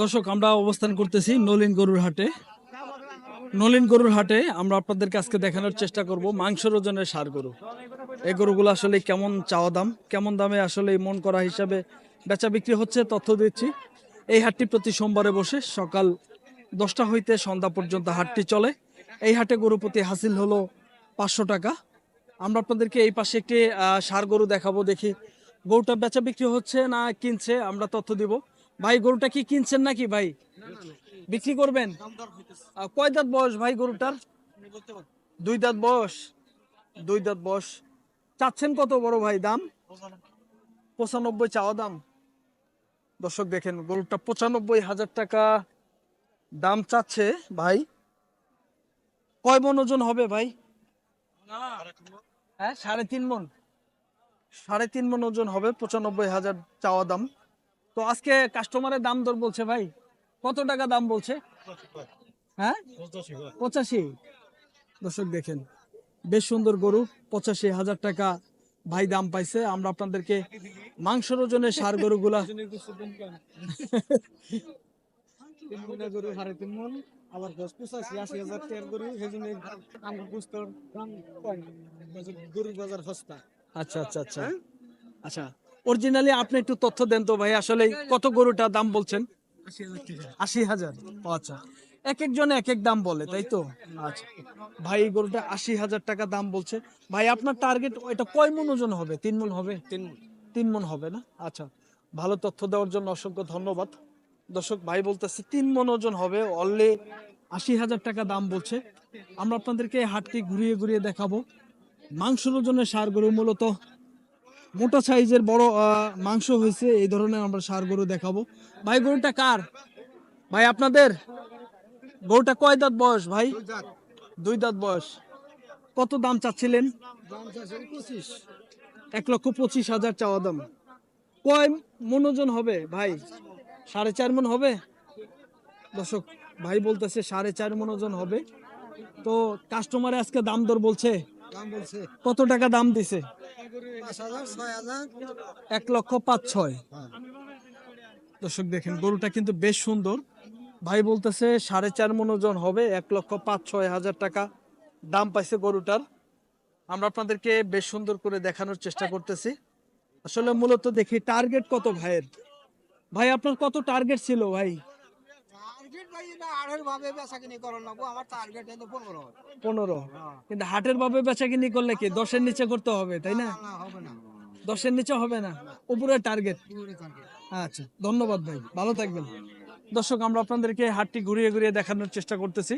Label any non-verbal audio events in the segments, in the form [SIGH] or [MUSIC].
দর্শক, আমরা অবস্থান করতেছি নলিন গরুর হাটে। নলিন গরুর হাটে আমরা আপনাদেরকে আজকে দেখানোর চেষ্টা করব মাংসের ওজনের সার গরু। এই গরুগুলো আসলে কেমন চাওয়া দাম, কেমন দামে আসলে মন করা হিসাবে বেচা বিক্রি হচ্ছে তথ্য দিচ্ছি। এই হাটটি প্রতি সোমবারে বসে সকাল দশটা হইতে সন্ধ্যা পর্যন্ত হাটটি চলে। এই হাটে গরু প্রতি হাসিল হলো পাঁচশো টাকা। আমরা আপনাদেরকে এই পাশে একটি সার গরু দেখাবো দেখি। গরুটা বেচা বিক্রি হচ্ছে না কিনছে, আমরা তথ্য দিব। ভাই, গরুটা কি কিনছেন নাকি ভাই? বিক্রি করবেন? কয় দাঁত বয়স ভাই গরুটার? দুই দাঁত বয়স। দুই দাঁত বয়স। চাচ্ছেন কত বড় ভাই দাম? পঁচানব্বই চাওয়া দাম। দর্শক দেখেন, গরুটা পঁচানব্বই হাজার টাকা দাম চাচ্ছে ভাই। কয় মন ওজন হবে ভাই? হ্যাঁ সাড়ে তিন মন। সাড়ে তিন মন ওজন হবে পঁচানব্বই হাজার চাওয়া দাম। তো আজকে কাস্টমারের দাম দর বলছে ভাই। কত টাকা দাম বলছে? হ্যাঁ? পঁচাশি। দর্শক দেখেন বেশ সুন্দর গরু পঁচাশি হাজার টাকা ভাই দাম পাইছে। আমরা আপনাদেরকে মাংসের ওজনে সার গরুগুলা গরু সাড়ে তিন আবার দশ পঁচাশি আশি হাজার টাকার গরু সেই জন্য আমরা বুঝতাম দাম কম বাজার- গরুর বাজার সস্তা আচ্ছা আচ্ছা। আচ্ছা আচ্ছা। অরিজিনালি আপনি একটু তথ্য দেন তো ভাই আসলে কত গরুটা দাম বলছেন? আশি হাজার। আচ্ছা। এক একজনে এক এক দাম বলে তাই তো? আচ্ছা। ভাই এই গরুটা আশি হাজার টাকা দাম বলছে। ভাই আপনার টার্গেট এটা কয় মন ওজন হবে? তিন মন হবে? তিন তিন মন হবে না? আচ্ছা। ভালো তথ্য দেওয়ার জন্য অসংখ্য ধন্যবাদ। দর্শক ভাই বলতেছে তিন মন ওজন হবে অনলি আশি হাজার টাকা দাম বলছে। আমরা আপনাদেরকে হাটটি ঘুরিয়ে ঘুরিয়ে দেখাবো। মাংসের ওজনের সার গরু মূলত মোটা সাইজের বড় মাংস হয়েছে। এই ধরনের আমরা সার গরু দেখাবো। ভাই গরুটা কার? ভাই আপনাদের? গরুটা কয় দাঁত বয়স ভাই? দুই দাঁত। বয়স। কত দাম চাচ্ছিলেন? এক লক্ষ পঁচিশ হাজার চাওয়া দাম। কয় মনোজন হবে ভাই? সাড়ে চার মন হবে? দর্শক ভাই বলতেছে সাড়ে চার মনোজন হবে। তো কাস্টমারে আজকে দাম দর বলছে? কত টাকা দাম দিছে? এক লক্ষ পাঁচ ছয়। দর্শক দেখেন, গরুটা কিন্তু বেশ সুন্দর। ভাই বলতেছে সাড়ে চার মনোজন হবে, এক লক্ষ পাঁচ ছয় হাজার টাকা দাম পাইছে গরুটার। আমরা আপনাদেরকে বেশ সুন্দর করে দেখানোর চেষ্টা করতেছি। আসলে মূলত দেখি টার্গেট কত ভাইয়ের? ভাই, আপনার কত টার্গেট ছিল ভাই? টার্গেট ভাই এটা আড়ের ভাবে বেচা কিনি করার লাগবো আমার টার্গেট এটা পনেরো। পনেরো। কিন্তু হাটের ভাবে বেচা কিনি করলে কি? দশের নিচে করতে হবে তাই না? না হবে না। দশের নিচে হবে না? উপরে টার্গেট আচ্ছা ধন্যবাদ ভাই ভালো থাকবেন। দর্শক আমরা আপনাদেরকে হাটটি ঘুরিয়ে ঘুরিয়ে দেখানোর চেষ্টা করতেছি।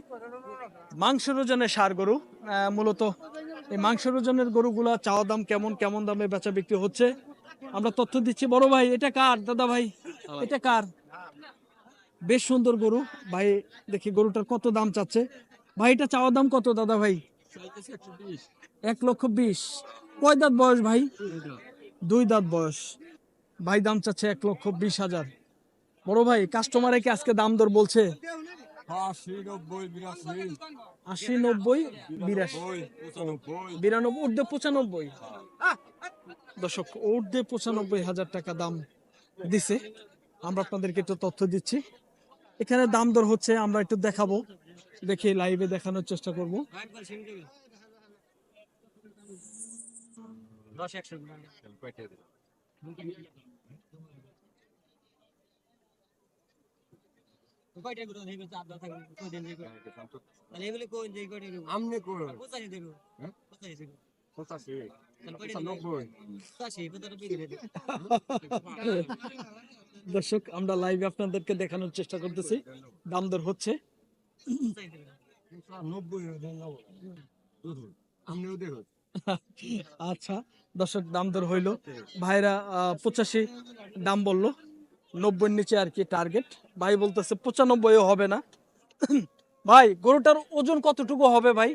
মাংসের ওজনে সার গরু আহ, মূলত এই মাংসের ওজনের গরুগুলা চাওয়া দাম কেমন কেমন দামে বেচা বিক্রি হচ্ছে? আমরা তথ্য দিচ্ছি বড় ভাই এটা কার? দাদা ভাই এটা কার? বেশ সুন্দর গরু। ভাই, দেখি গরুটার কত দাম চাচ্ছে? ভাই, এটা চাওয়া দাম কত, দাদা ভাই? এক লক্ষ বিশ। কয় দাঁত বয়স ভাই? দুই দাঁত বয়স। ভাই, দাম চাচ্ছে এক লক্ষ বিশ হাজার। বড় ভাই কাস্টমারে কি আজকে দাম দর বলছে? আশি, নব্বই, বিরাশি। বিরানব্বই, ঊর্ধ্বে পঁচানব্বই। দর্শক, ঊর্ধ্বে পঁচানব্বই হাজার টাকা দাম দিছে। আমরা আপনাদেরকে একটু তথ্য দিচ্ছি। এখানে দাম দর হচ্ছে আমরা একটু দেখাবো। দেখে লাইভে দেখানোর চেষ্টা করব। পঁচাশি পঁচানব্বই। [LAUGHS] দর্শক, আমরা লাইভে আপনাদেরকে দেখানোর চেষ্টা করতেছি। দাম দর হচ্ছে। আচ্ছা দর্শক, দাম দর হইল। ভাইরা পঁচাশি দাম বলল। নব্বইয়ের নিচে আর কি টার্গেট ভাই বলতেছে পঁচানব্বই হবে না। ভাই, গরুটার ওজন কতটুকু হবে ভাই?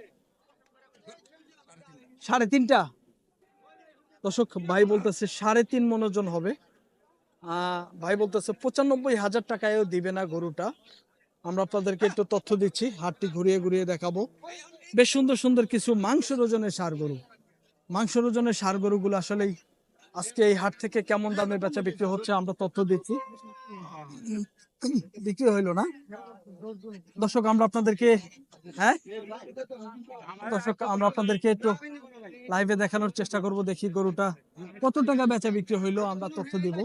সাড়ে তিনটা। দর্শক, ভাই বলতেছে সাড়ে তিন মন ওজন হবে। ভাই বলতেছে, পঁচানব্বই হাজার টাকায়ও দিবে না গরুটা। আমরা আপনাদেরকে একটু তথ্য দিচ্ছি, হাটটি ঘুরিয়ে ঘুরিয়ে দেখাবো। বেশ সুন্দর সুন্দর কিছু মাংসের ওজনের সার গরু। মাংসের ওজনের সার গরুগুলো আসলেই আজকে এই হাট থেকে কেমন দামে বেচা বিক্রি হচ্ছে আমরা তথ্য দিচ্ছি। বিক্রি হইল না? দর্শক, আমরা আপনাদেরকে হ্যাঁ? দর্শক, আমরা আপনাদেরকে একটু লাইভে দেখানোর চেষ্টা করব, দেখি গরুটা কত টাকা বেচা বিক্রি হইল, আমরা তথ্য দিব।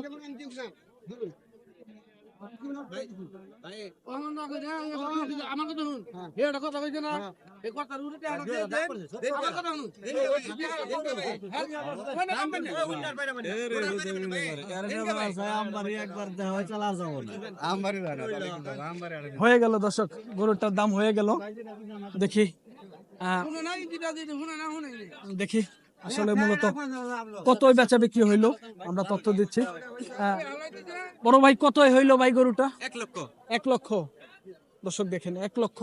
হয়ে গেল দর্শক, গরুটার দাম হয়ে গেল। দেখি। দেখি আসলে মূলত কত বেচা বিক্রি হইল? আমরা তথ্য দিচ্ছি। বড় ভাই কত হইল ভাই গরুটা? এক লক্ষ। এক লক্ষ। দর্শক দেখেন এক লক্ষ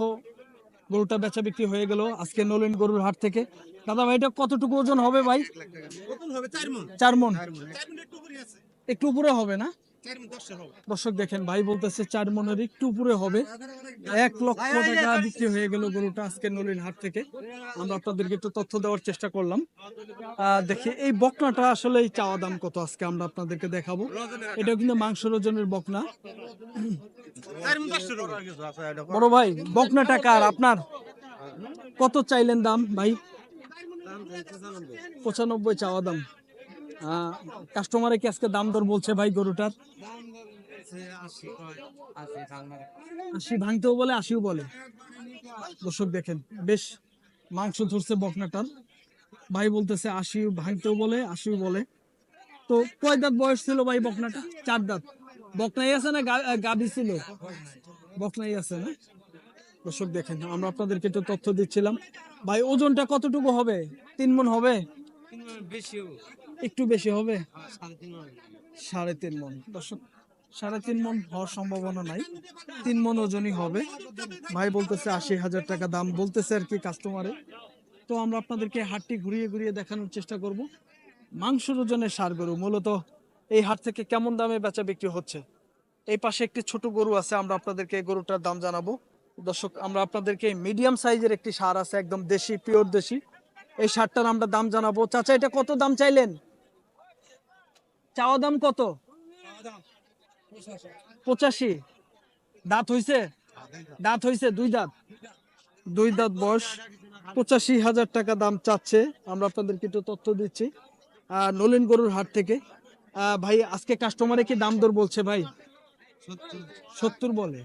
গরুটা বেচা বিক্রি হয়ে গেল আজকে নলিন গরুর হাট থেকে। দাদা ভাই এটা কতটুকু ওজন হবে ভাই? হবে চার মন। চার মন। একটু উপরে হবে না? দর্শক দেখেন, ভাই বলতেছে চার মনের একটু উপরে হবে। এক লক্ষ টাকা বিক্রি হয়ে গেল গরুটা আজকে নলিন হাট থেকে। আমরা আপনাদেরকে একটু তথ্য দেওয়ার চেষ্টা করলাম। দেখি, এই বকনাটা আসলে এই চাওয়া দাম কত আজকে আমরা আপনাদেরকে দেখাবো। এটা কিন্তু মাংস ওজনের বকনা। বড় ভাই, বকনাটা কার? আপনার? কত চাইলেন দাম, ভাই? পঁচানব্বই চাওয়া দাম। কাস্টমারে কি আজকে দাম দর বলছে ভাই গরুটার? আশি ভাঙতেও বলে, আশিও বলে। দর্শক দেখেন, বেশ মাংস ধরছে বকনাটার। ভাই বলতেছে আশি ভাঙতেও বলে, আশিও বলে। তো কয় দাঁত বয়স ছিল ভাই বকনাটা? চার দাঁত। বকনাই আছে না গাভী ছিল? বকনাই আছে না? দর্শক দেখেন, আমরা আপনাদেরকে একটু তথ্য দিচ্ছিলাম। ভাই, ওজনটা কতটুকু হবে? তিন মন হবে? বেশি একটু বেশি হবে? সাড়ে তিন মন। দর্শক, সাড়ে তিন মন হওয়ার সম্ভাবনা নাই। তিন মন ওজনই হবে। ভাই বলতেছে আশি হাজার টাকা দাম বলতেছে আর কি কাস্টমারে তো আমরা আপনাদেরকে হাটটি ঘুরিয়ে ঘুরিয়ে দেখানোর চেষ্টা করব। মাংসের ওজনের সার গরু, মূলত এই হাট থেকে কেমন দামে বেচা বিক্রি হচ্ছে? এই পাশে একটি ছোট গরু আছে, আমরা আপনাদেরকে গরুটার দাম জানাব। দর্শক, আমরা আপনাদেরকে মিডিয়াম সাইজের একটি সার আছে, একদম দেশি পিওর দেশি। এই সারটার আমরা দাম জানাব। চাচা, এটা কত দাম চাইলেন? চাওয়া দাম কত? পঁচাশি। দাঁত হইছে? দাঁত হইছে দুই দাঁত। দুই দাঁত বয়স। পঁচাশি হাজার টাকা দাম চাচ্ছে। আমরা আপনাদেরকে একটু তথ্য দিচ্ছি। নলিন গরুর হাট থেকে। ভাই আজকে কাস্টমারে কি দাম দর বলছে ভাই? সত্তর বলে।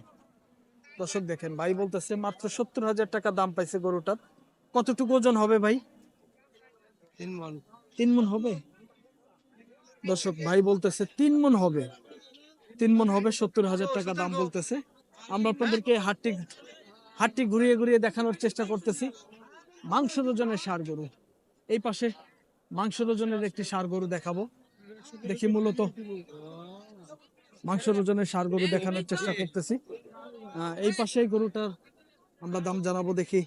দর্শক দেখেন ভাই বলতেছে মাত্র সত্তর হাজার টাকা দাম পাইছে গরুটার। কতটুকু ওজন হবে ভাই? তিন মন। তিন মন হবে? দর্শক, ভাই বলতেছে, তিন মন হবে। তিন মন হবে, সত্তর হাজার টাকা দাম বলতেছে। আমরা আপনাদেরকে হাটটি হাটটি ঘুরিয়ে ঘুরিয়ে দেখানোর চেষ্টা করতেছি। মাংস ওজনের সার গরু। এই পাশে মাংস ওজনের একটি সার গরু দেখাবো। দেখি মূলত মাংস ওজনের সার গরু দেখানোর চেষ্টা করতেছি। এই পাশে গরুটার আমরা দাম জানাব দেখি।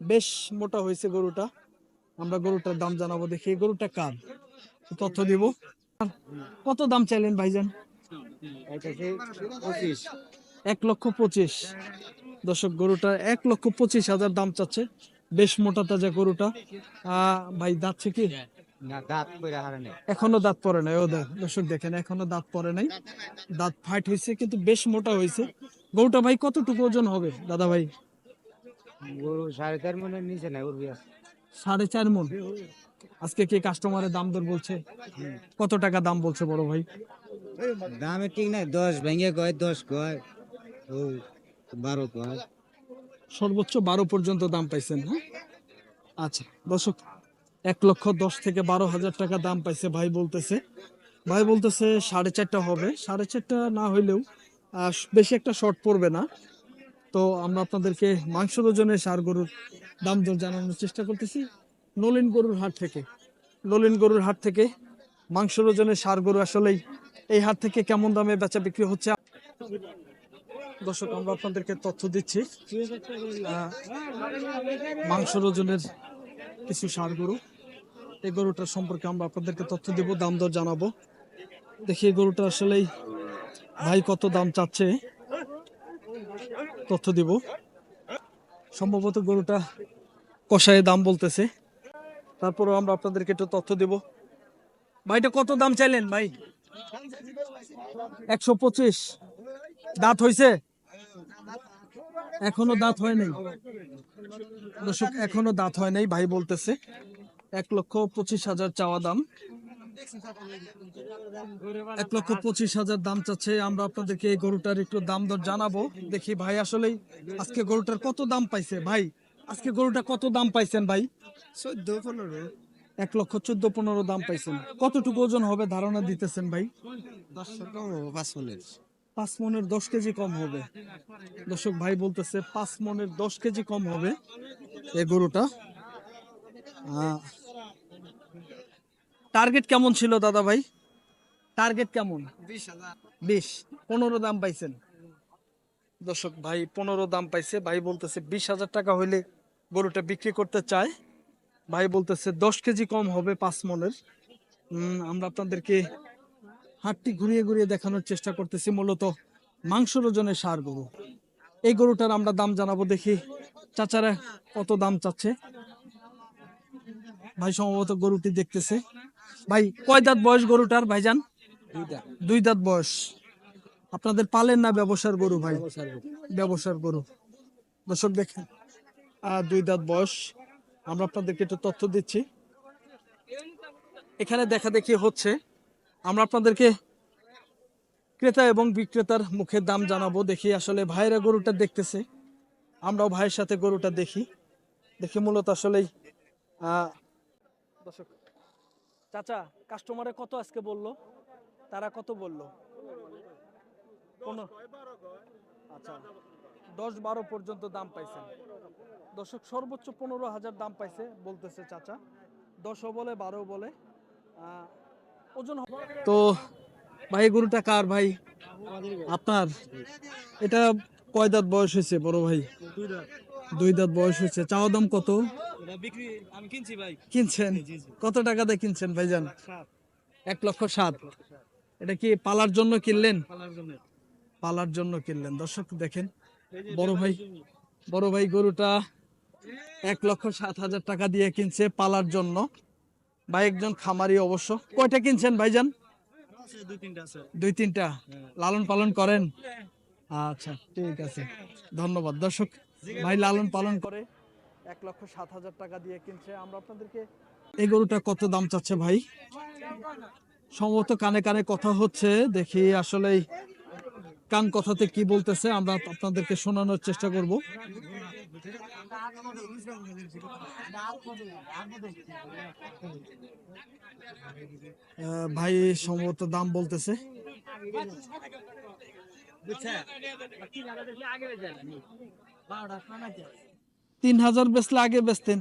বেশ মোটা হয়েছে গরুটা। আমরা গরুটার দাম জানাব দেখি। গরুটা কার? তথ্য দিব। কত দাম চাইলেন ভাইজান? এক লক্ষ পঁচিশ। দর্শক গরুটা এক লক্ষ পঁচিশ হাজার দাম চাচ্ছে। বেশ মোটা তাজা গরুটা। ভাই দাঁতছে কি এখনও দাঁত পরে নাই। ও দর্শক দেখেন এখনও দাঁত পরে নাই। দাঁত ফাইট হয়েছে কিন্তু বেশ মোটা হয়েছে। গরুটা ভাই কতটুকু ওজন হবে দাদা ভাই? গরু সাড়ে চার মনের নিচে নাই সাড়ে চার মন। আজকে কি কাস্টমারের দাম দর বলছে? কত টাকা দাম বলছে বড় ভাই? দামে ঠিক নাই দশ ভেঙে কয় দশ কয় ও বারো কয়। সর্বোচ্চ বারো পর্যন্ত দাম পাইছেন হ্যাঁ? আচ্ছা দর্শক এক লক্ষ দশ থেকে বারো হাজার টাকা দাম পাইছে ভাই বলতেছে। ভাই বলতেছে সাড়ে চারটা হবে। সাড়ে চারটা না হইলেও বেশি একটা শর্ট পড়বে না। তো আমরা আপনাদেরকে মাংস ওজনের সার গরুর দাম দর জানানোর চেষ্টা করতেছি। নলিন গরুর হাট থেকে। নলিন গরুর হাট থেকে মাংস ওজনের সার গরু আসলেই এই হাট থেকে কেমন দামে বেচা বিক্রি হচ্ছে? দর্শক আমরা আপনাদেরকে তথ্য দিচ্ছি আহ, মাংস ওজনের কিছু সার গরু। এই গরুটার সম্পর্কে আমরা আপনাদেরকে তথ্য দেব দাম দর জানাব। দেখি গরুটা আসলেই ভাই কত দাম চাচ্ছে? তথ্য দিব। সম্ভবত গরুটা কষায় দাম বলতেছে। তারপরেও আমরা আপনাদেরকে একটু তথ্য দেব। ভাইটা কত দাম চাইলেন ভাই? একশো পঁচিশ। দাঁত হইছে? এখনও দাঁত হয় নাই। দর্শক, এখনও দাঁত হয় নাই, ভাই বলতেছে। এক লক্ষ পঁচিশ হাজার চাওয়া দাম। এক লক্ষ পঁচিশ হাজার দাম চাচ্ছে। আমরা আপনাদেরকে এই গরুটার একটু দাম দর জানাব। দেখি ভাই, আসলেই আজকে গরুটার কত দাম পাইছে? ভাই আজকে গরুটা কত দাম পাইছেন ভাই? চোদ্দ পনেরো। এক লক্ষ চোদ্দ পনেরো দাম পাইছেন। কতটুকু ওজন হবে ধারণা দিতেছেন ভাই? পাঁচ মিনিট পাঁচ মনের দশ কেজি কম হবে। দর্শক ভাই বলতেছে পাঁচ মনের দশ কেজি কম হবে এই গরুটা। টার্গেট কেমন ছিল দাদা ভাই? টার্গেট কেমন? বিশ পনেরো দাম পাইছেন। দর্শক ভাই পনেরো দাম পাইছে। ভাই বলতেছে বিশ হাজার টাকা হইলে গরুটা বিক্রি করতে চায়। ভাই বলতেছে দশ কেজি কম হবে পাঁচ মনের। আমরা আপনাদেরকে হাটটি ঘুরিয়ে ঘুরিয়ে দেখানোর চেষ্টা করতেছি মূলত মাংসর ওজনের সার গরু। এই গরুটার আমরা দাম জানাব দেখি চাচারা কত দাম চাচ্ছে? ভাই সম্ভবত গরুটি দেখতেছে। ভাই কয় দাঁত বয়স গরুটার ভাইজান? দুইটা। দুই দাঁত বয়স। আপনাদের পালেন না ব্যবসার গরু ভাই? ব্যবসার গরু। দর্শক দেখেন দুই দাঁত বয়স। আমরা আপনাদেরকে একটু তথ্য দিচ্ছি। এখানে দেখা দেখি হচ্ছে, আমরা আপনাদেরকে ক্রেতা এবং বিক্রেতার মুখের দাম জানাব। দেখি আসলে ভাইরা গরুটা দেখতেছে। আমরাও ভাইয়ের সাথে গরুটা দেখি। দেখি মূলত আসলেই দর্শক, চাচা কাস্টমারে কত আজকে বলল? তারা কত বলল? আচ্ছা দশ বারো পর্যন্ত দাম পাইছেন। দর্শক, সর্বোচ্চ পনেরো হাজার দাম পাইছে বলতেছে চাচা। দশও বলে বারো বলে। ওজন তো ভাই গরুটা কার ভাই? আপনার? এটা কয় দাঁত বয়স হয়েছে বড় ভাই? দুই দাঁত বয়স হয়েছে। চাওয়া দাম কত? ভাই কিনছেন? কত টাকা দিয়ে কিনছেন ভাইজান? এক লক্ষ সাত। এটা কি পালার জন্য কিনলেন? পালার জন্য কিনলেন। দর্শক দেখেন, বড় ভাই বড় ভাই গরুটা এক লক্ষ সাত হাজার টাকা দিয়ে কিনছে পালার জন্য। ভাই, একজন খামারি অবশ্য। কয়টা কিনছেন ভাইজান? দুই, তিনটা। লালন পালন করেন? আচ্ছা ঠিক আছে। ধন্যবাদ। দর্শক, ভাই লালন পালন করে এক লক্ষ সাত হাজার টাকা দিয়ে কিনছে। আমরা আপনাদেরকে এই গরুটা কত দাম চাচ্ছে ভাই? সম্ভবত কানে কানে কথা হচ্ছে। দেখি আসলে কান কথাতে কি বলতেছে। আমরা আপনাদেরকে শোনানোর চেষ্টা করব। ভাই সম্ভবত দাম বলতেছে। তিন হাজার বেচলে আগে বেচতেন।